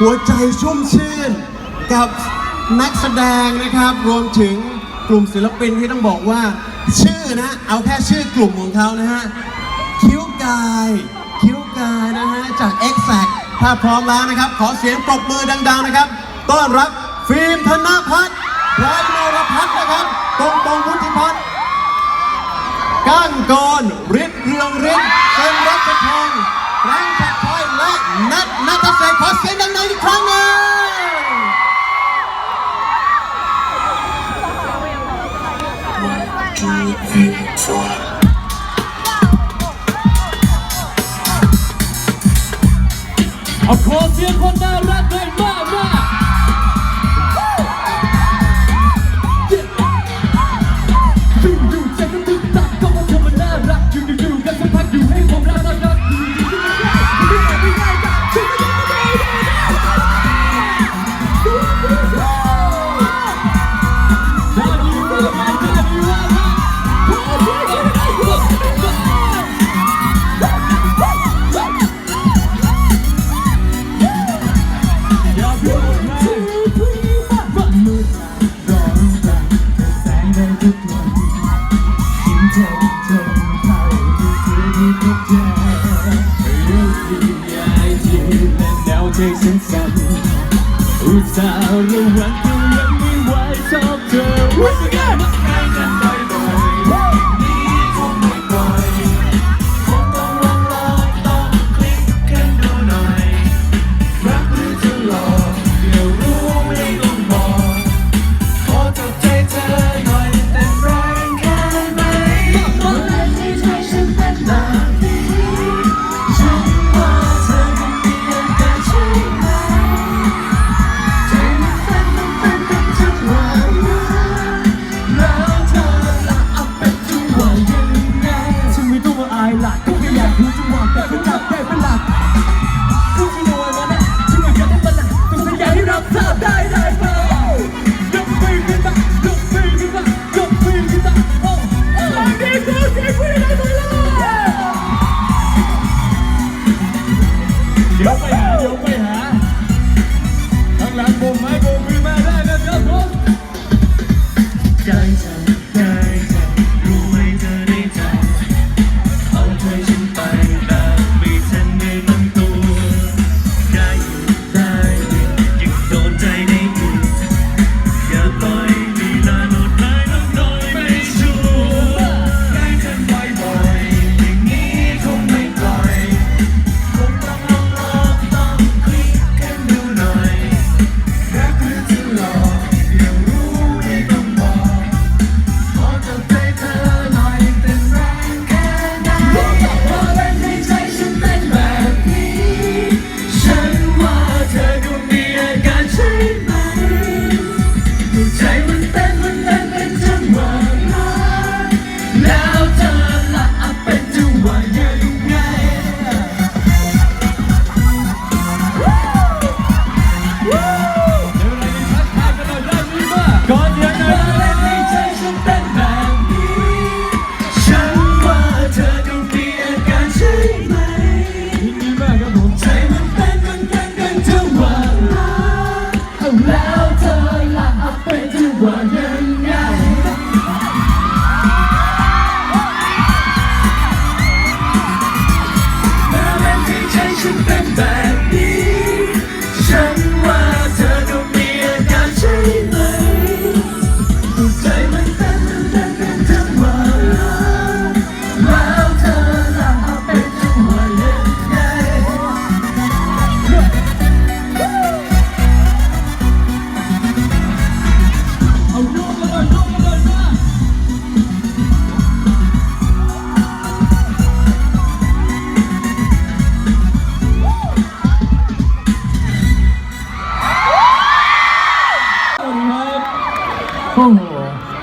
หัวใจชุ่มชื่น กับนักแสดงนะครับ รวมถึงกลุ่มศิลปินที่ต้องบอกว่า ชื่อนะ เอาแค่ชื่อกลุ่มของเขานะฮะ คิ้วกาย คิ้วกายนะฮะ จาก x f a c ถ้าพร้อมแล้วนะครับ ขอเสียงปรบมือดัง ๆ นะครับ ต้อนรับฟิล์มธนพัฒน์ไพรนรพัฒน์นะครับ ตรงตรงวุฒิพัฒน์ก้านกรฤทธิ์เรืองฤทธิ์เซนรัชพงศ์แรงค์ชัดชัยและนัทนัทเศรษขอเสียง ขอเสียงคนน่ารัก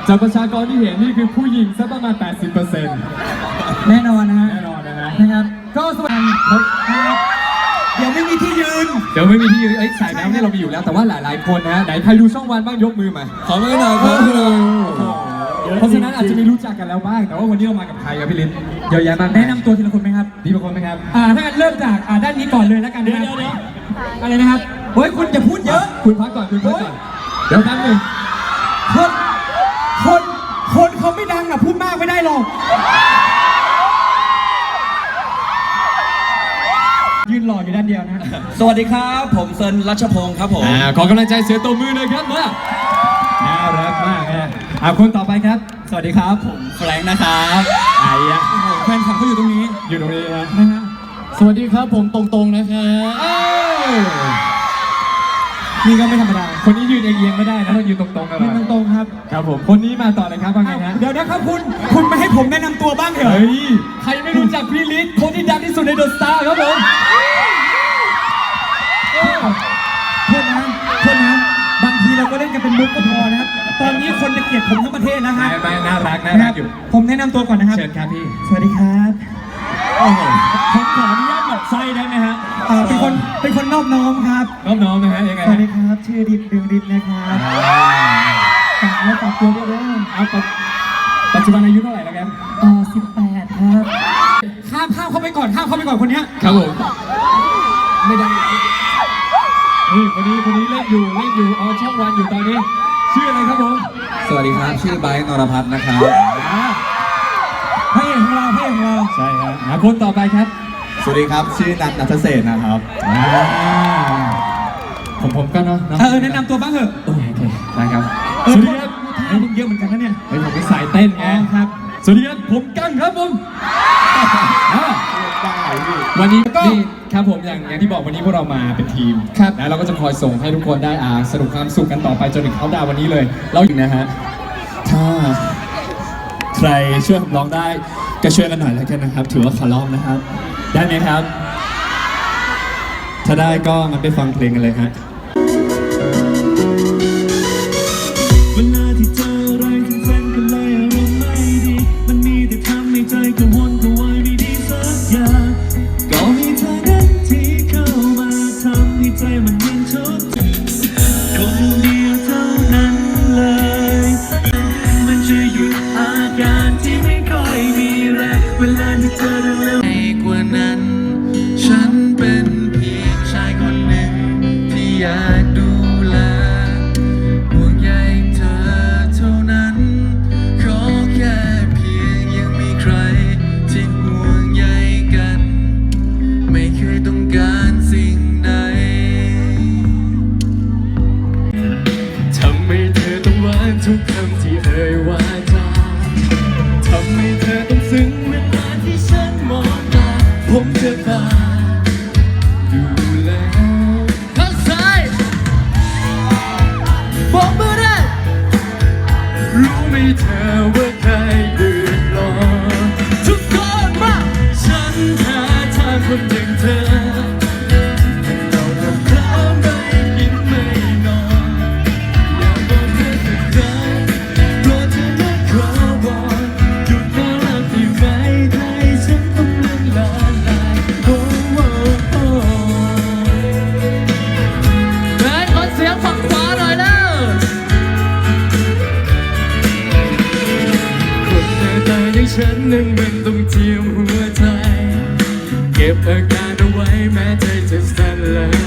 จากประชากรที่เห็นนี่คือผู้หญิงสักประมาณ 80%แน่นอนนะฮะแน่นอนนะฮะ นะครับ ก็สวัสดีครับนะครับเดี๋ยวไม่มีที่ยืน เดี๋ยวไม่มีที่ยืนเอ้ยสายน้ำเนี่ยเรามีอยู่แล้ว แต่ว่าหลายๆคนนะฮะไหนใครดูช่องวันบ้างยกมือมา ขอมือหน่อยขอมือหน่อยเพราะฉะนั้นอาจจะไม่รู้จักกันแล้วบ้าง แต่ว่าวันนี้เรามากับใครครับพี่ลิ้นเยอะแยะมากแนะนำตัวทีละคนไหมครับ ดีบางคนไหมครับ อ่า ถ้างั้นเริ่มจากอ่าด้านนี้ก่อนเลยแล้วกันนะครับอะไรนะครับเฮ้ยคุณอย่าพูดเยอะ คุณพักก่อน คุณพักก่อน เดี๋ยวแป๊บหนึง คนคนคน เขาไม่ดังอะพูดมากไม่ได้หรอก ยืนหล่ออยู่ด้านเดียวนะ สวัสดีครับ ผมเซินรัชพงศ์ครับผมอ่าขอกำลังใจเสียงตัวมือหน่อยครับมาน่ารักมากนะอ่าคนต่อไปครับ สวัสดีครับผมแฟรงค์นะครับไอ้ยะโอ้โหแฟนคลับเขาอยู่ตรงนี้อยู่ตรงนี้นะนะฮะสวัสดีครับผมตรงๆนะครับ เอ้ย นี่ก็ไม่ธรรมดาคนนี้ยืนเอียงๆไม่ได้นะต้องยืนตรงๆกันยืนตรงๆครับ ครับผม คนนี้มาต่อเลยครับว่าไงอ้าวฮะเดี๋ยวนะครับคุณ คุณไม่ให้ผมแนะนำตัวบ้างเหรอ เฮ้ย ใครไม่รู้จักพี่ลิศคนที่ดังที่สุดในเดอะสตาร์ครับผมโทษนะโทษนะ บางทีเราก็เล่นกันเป็นมุกก็พอนะครับ ตอนนี้คนจะเกลียดผมทั้งประเทศนะฮะไม่ไม่น่ารักน่านะครัรักบอยู่ ผมแนะนำตัวก่อนนะครับ เชิญครับพี่ สวัสดีครับผมขออนุญาต หมัดไส้ได้ไหมฮะเอ่อเป็นคนเป็นคนนอบน้อมครับ น้องน้องๆนะฮะยังไงสวัสดีครับ ชื่อดิบดิวดิบนะครับฝากและฝากตัวด้วยเด้อเอาปัจปัจจุบันอายุเท่าไหร่แล้วครับเอ่อสิบแปดครับ ข้ามข้ามเข้าไปก่อนข้ามเข้าไปก่อนคนเนี้ยครับผมไม่ได้นี่คนนี้คนนี้เล่นอยู่เล่นอยู่ออนช่องวันอยู่ตอนนี้ ชื่ออะไรครับผมสวัสดีครับ ชื่อไบร์ทนรพัฒน์นะครับ อ่าพระเอกของเราพระเอกของเรา ใช่ครับอ่าคนต่อไปครับ สวัสดีครับ ชื่อนัทนัทเศรษฐ์นะครับอ่าผมผมก็เนาะเนาะเออแนะนำตัวบ้างเถอะโอเคได้ครับเอสอวัสดีครับท่ามึงเยอะเหมือนกันนะเนี่ยเฮ้ยผมเป็นสายเต้นไงอ๋อครับ สวัสดีครับผมกั้งครับผมอ่า วันนี้ก็นี่ครับผมอย่างอย่างที่บอกวันนี้พวกเรามาเป็นทีมครับนะเราก็จะคอยส่งให้ทุกคนได้อ่าสนุกความสุขกันต่อไปจนถึงเขาดาวน์วันนี้เลย เราอยู่นะฮะถ้าใครช่วยผมร้องได้ก็ช่วยกันหน่อยแล้วกันนะครับ ถือว่าขอร้องนะครับ ได้ไหมครับ ถ้าได้ก็มันไปฟังเพลงกันเลยฮะ ทุกคำที่เอ่ยว่า ก็บอาการเอาไว้แม้ใจจะสั่นและ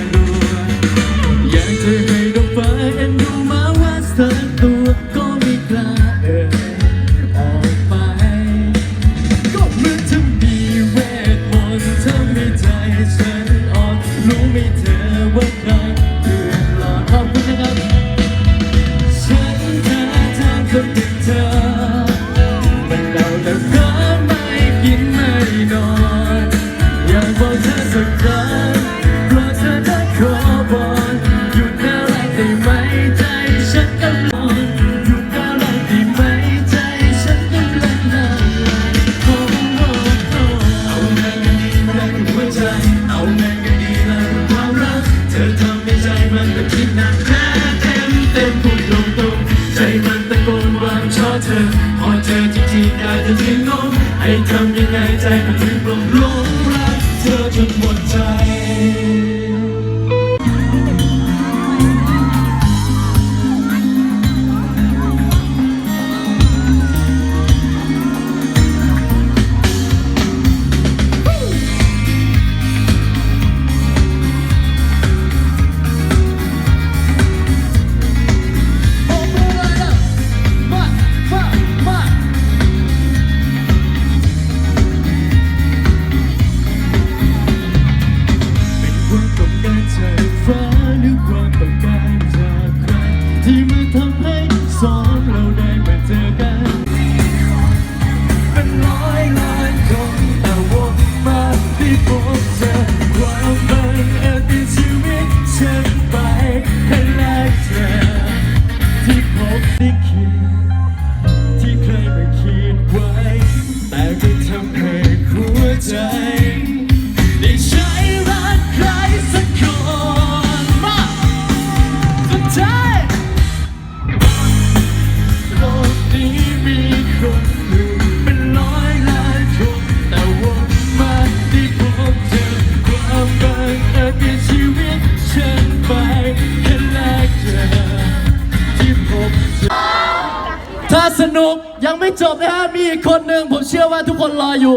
ทุกคนรออยู่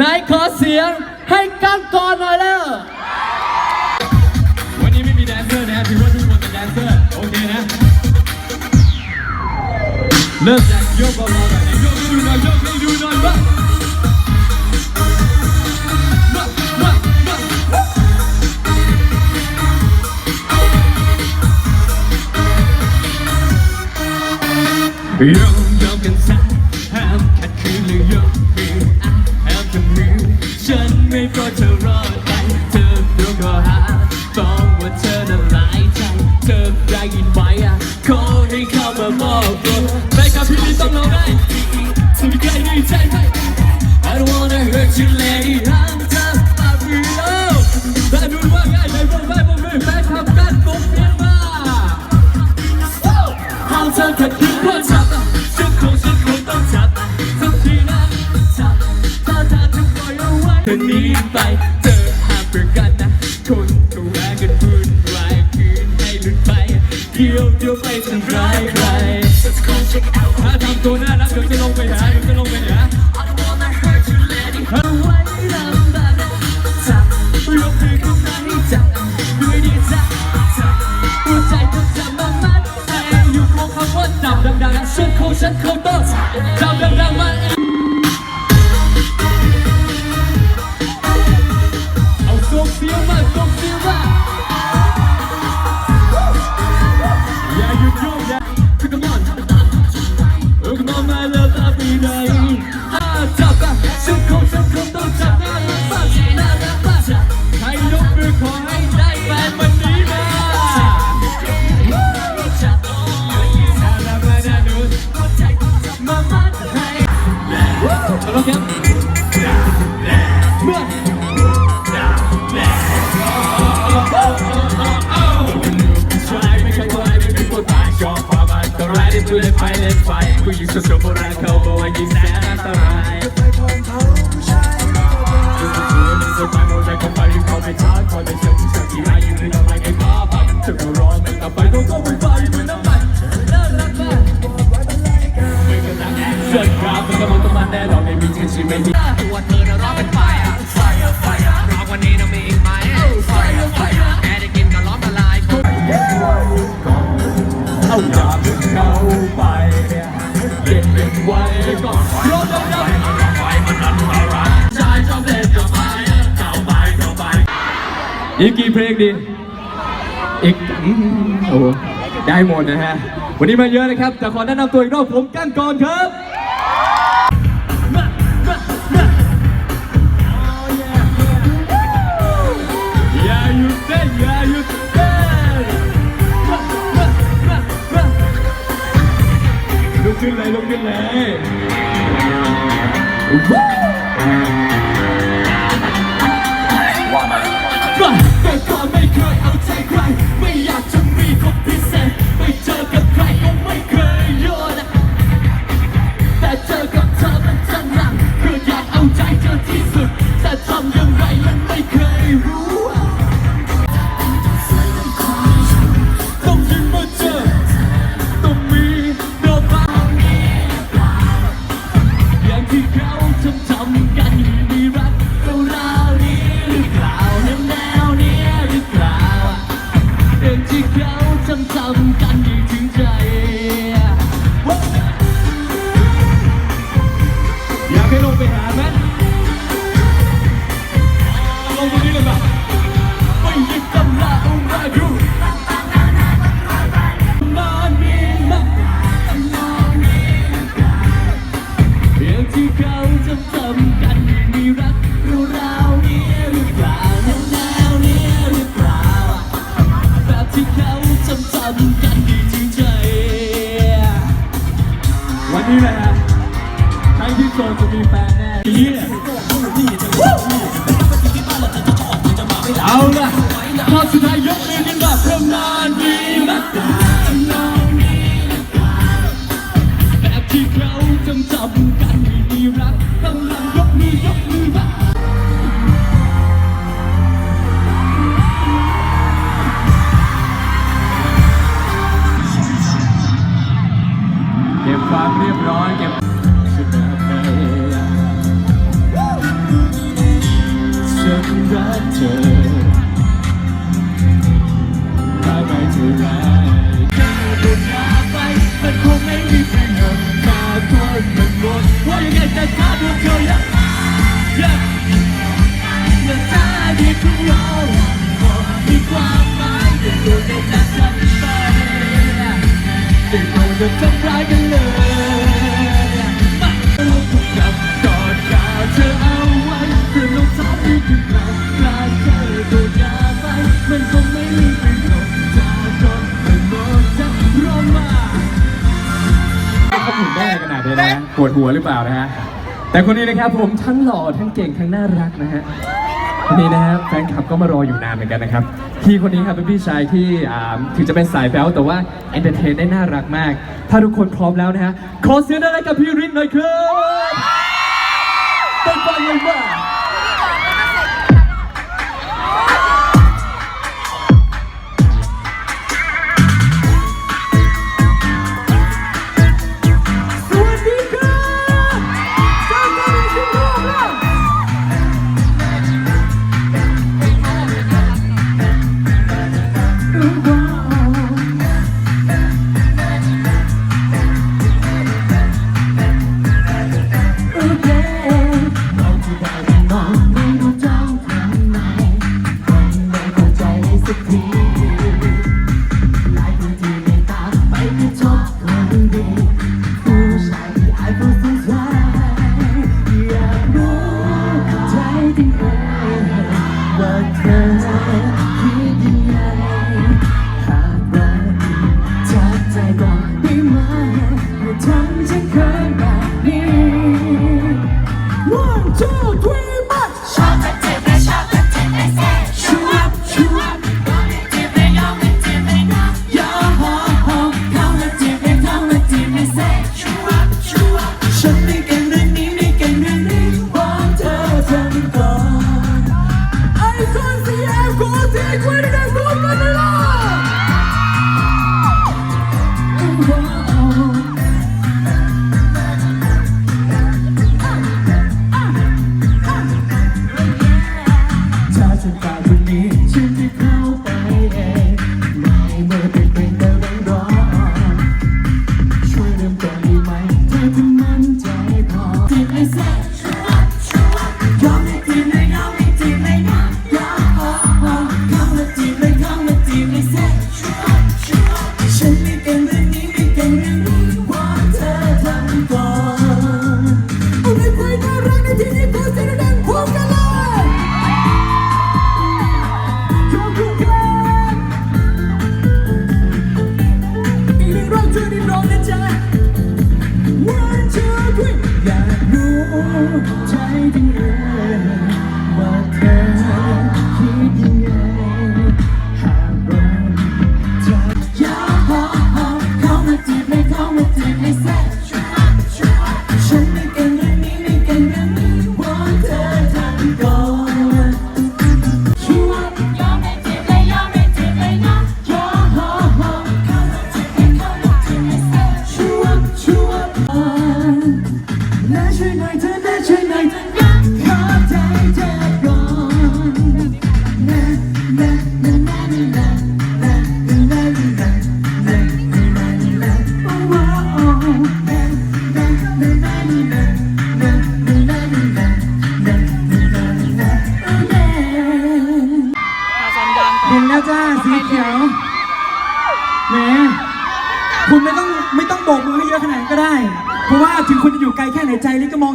นายขอเสียงให้กั้งกรหน่อยแล้ววันนี้ไม่มีแดนเซอร์นะถือว่าทุกคนเป็แดนเซอร์ โอเคนะ เริ่มจากโยกเบาๆกันโยกดูหน่อยโยกดูหน่อยว่ายัง ไป เจอห้ามเพื่อกันนะ คนก็แวะกันพูดลายคืนให้หลุดไป เดียวเดียวไปทำร้ายใคร อีกกี่เพลงดี อีกโอ้โได้หมดนะฮะ วันนี้มาเยอะนะครับ แต่ขอแนะนำตัวอีกรอบผมกั้นก่อนครับลุกขึ้นเลยลุกขึ้นเลย Hey, you talk to me about that? Yeah. หัวหรือเปล่านะฮะ แต่คนนี้นะครับผมทั้งหล่อทั้งเก่งทั้งน่ารักนะฮะคนนี้นะฮะแฟนคลับก็มารออยู่นานเหมือนกันนะครับ พี่คนนี้ครับเป็นพี่ชายที่อ่าถึงจะเป็นสายแบ๊วแต่ว่าเอนเตอร์เทนได้น่ารักมาก ถ้าทุกคนพร้อมแล้วนะฮะขอเสียงได้กับพี่รินหน่อยครับไปฟังเลยว่า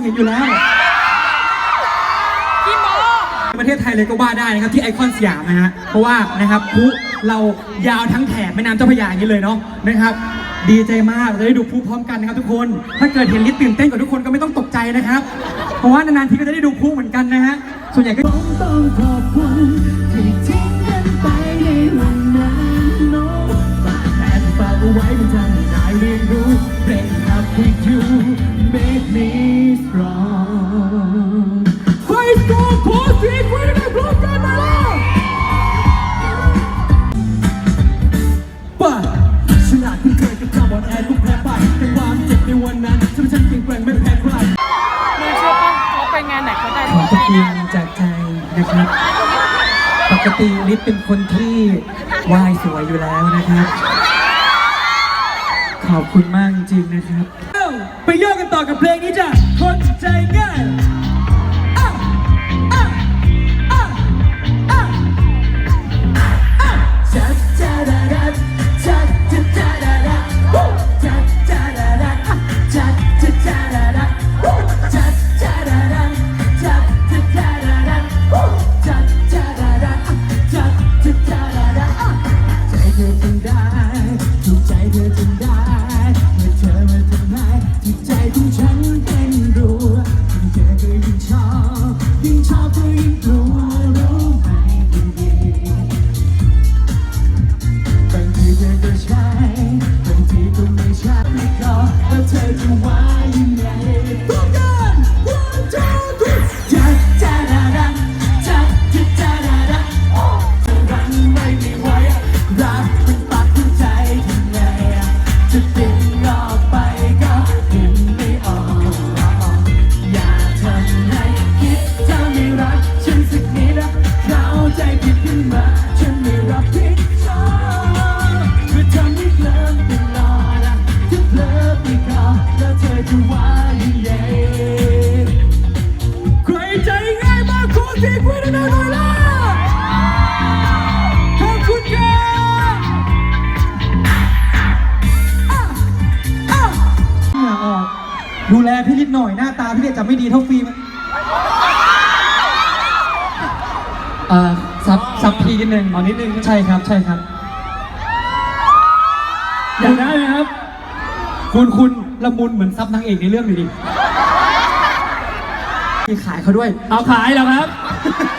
เห็นอยู่แล้วประเทศไทยเลยก็ว่าได้นะครับที่ไอคอนสยามนะฮะ เพราะว่านะครับพลุเรายาวทั้งแถบแม่น้ำเจ้าพระยาอย่างนี้เลยเนาะนะครับ ดีใจมากเราจะได้ดูพลุพร้อมกันนะครับทุกคน ถ้าเกิดเห็นลิศตื่นเต้นกับทุกคนก็ไม่ต้องตกใจนะครับ เพราะว่านานๆทีก็จะได้ดูพลุเหมือนกันนะฮะ ส่วนใหญ่ก็ผมต้องขอบคุณที่ทิ้งกันไปในวันนั้นโน้ฝากแผนฝากเอาไว้เป็นทางให้นายเรียนรู้ Break up with you make me strong ไฟโกโคสีคุยได้พร้อมกันมาแล้วป่ะฉลาดคุ้นเคยกับคำอ่อนแอทุกแพ้ไปแต่ความเจ็บในวันนั้นทำให้ฉันแข็งแกร่งไม่แพ้ใครมึงเชื่อป่ะเขาไปงานไหนเขาได้ขอตะเกียงจากใจนะครับ ปกติลิศเป็นคนที่ว่ายสวยอยู่แล้วนะครับ ขอบคุณมากจริงๆนะครับ ไปโยกกันต่อกับเพลงนี้จ้ะคนใจง่าย นิดนึงอ๋อนิดนึงใช่ครับใช่ครับ อยากได้ไหมครับ คุณคุณละมุนเหมือนซับนางเอกในเรื่องอยู่ดิมีขายเขาด้วย เอาขายแล้วครับ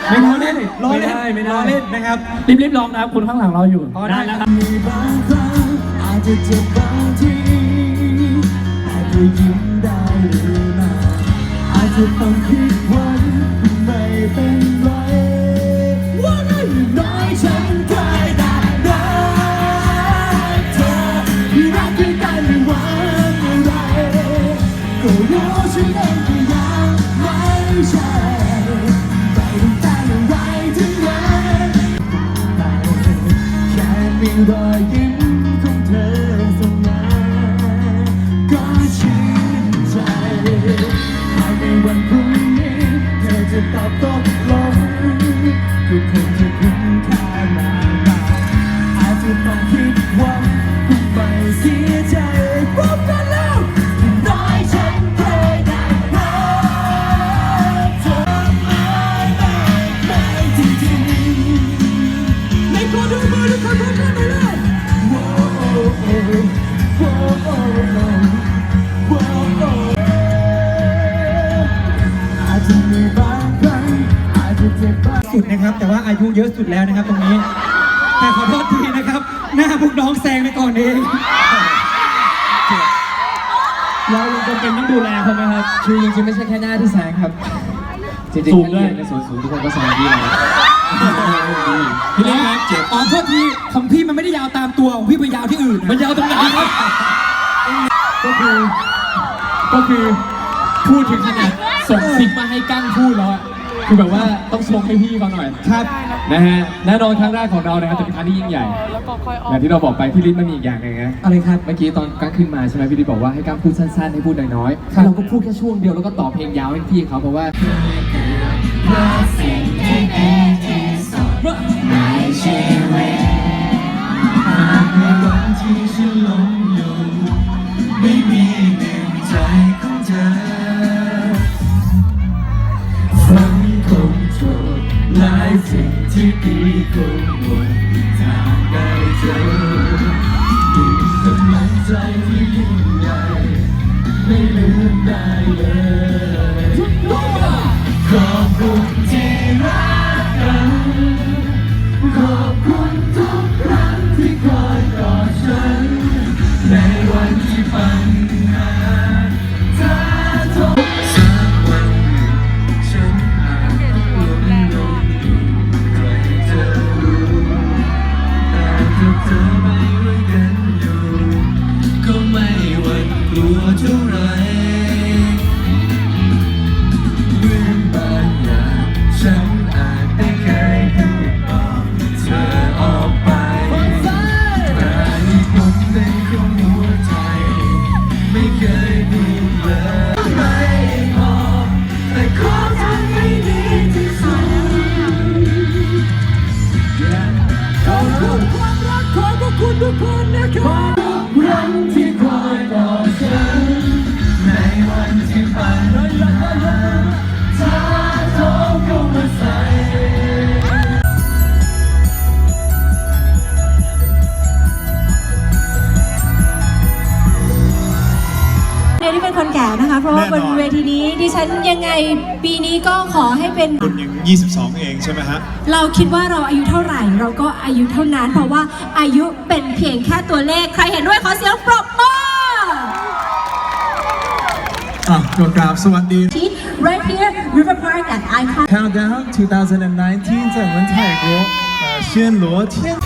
ไม่ล้อเล่นล้อเล่นไม่ได้ไม่ได้ล้อเล่นนะครับรีบๆลองนะครับคุณข้างหลังรออยู่พอได้แล้วคครัรับบมีบางครั้งอาจจะเจ็บบางทีอาจจะยิ้มได้หรือไม่อาจจะต้องคิดวัน สุดนะครับ แต่ว่าอายุเยอะสุดแล้วนะครับตรงนี้ แต่ขอโทษทีนะครับ หน้าพวกน้องแซงไปก่อนเองเราจำเป็นต้องดูแลเขาไหมครับคือจริงๆไม่ใช่แค่หน้าที่แซงครับ จริงสูงด้วยในส่วนสูงทุกคนก็แซงพี่เลย พี่เล็กครับเจ็บอ๋อโทษทีของพี่มันไม่ได้ยาวตามตัวของพี่มันยาวที่อื่น มันยาวตรงไหนครับ ก็คือ ก็คือพูดถึงขนาดส่งซิกมาให้กั้งพูดแล้วอะคือแบบว่าต้องชงให้พี่เขาหน่อยครับนะฮะแน่นอนครั้งแรกของเรานะครับจะเป็นครั้งที่ยิ่งใหญ่แล้วก็ค่อยอออกย่างที่เราบอกไปพี่ลิศมันมีอีกอย่างหนึงนะอะไรครับ เมื่อกี้ตอนกั้งขึ้นมาใช่ไหมพี่ลิศบอกว่าให้กั้งพูดสั้นๆให้พูดน้อยๆเราก็พูดแค่ช่วงเดียวแล้วก็ต่อเพลงยาวให้พี่เขาเพราะว่าที่ ปีนี้ก็ขอให้เป็น คุณยัง 22 เองใช่ไหมฮะ เราคิดว่าเราอายุเท่าไหร่ เราก็อายุเท่านั้น เพราะว่าอายุเป็นเพียงแค่ตัวเลข ใครเห็นด้วยขอเสียงปรบมือ อ่ะกกราบสวัสดี ที่ right here River Park at Icon Countdown 2019在文泰国呃暹罗天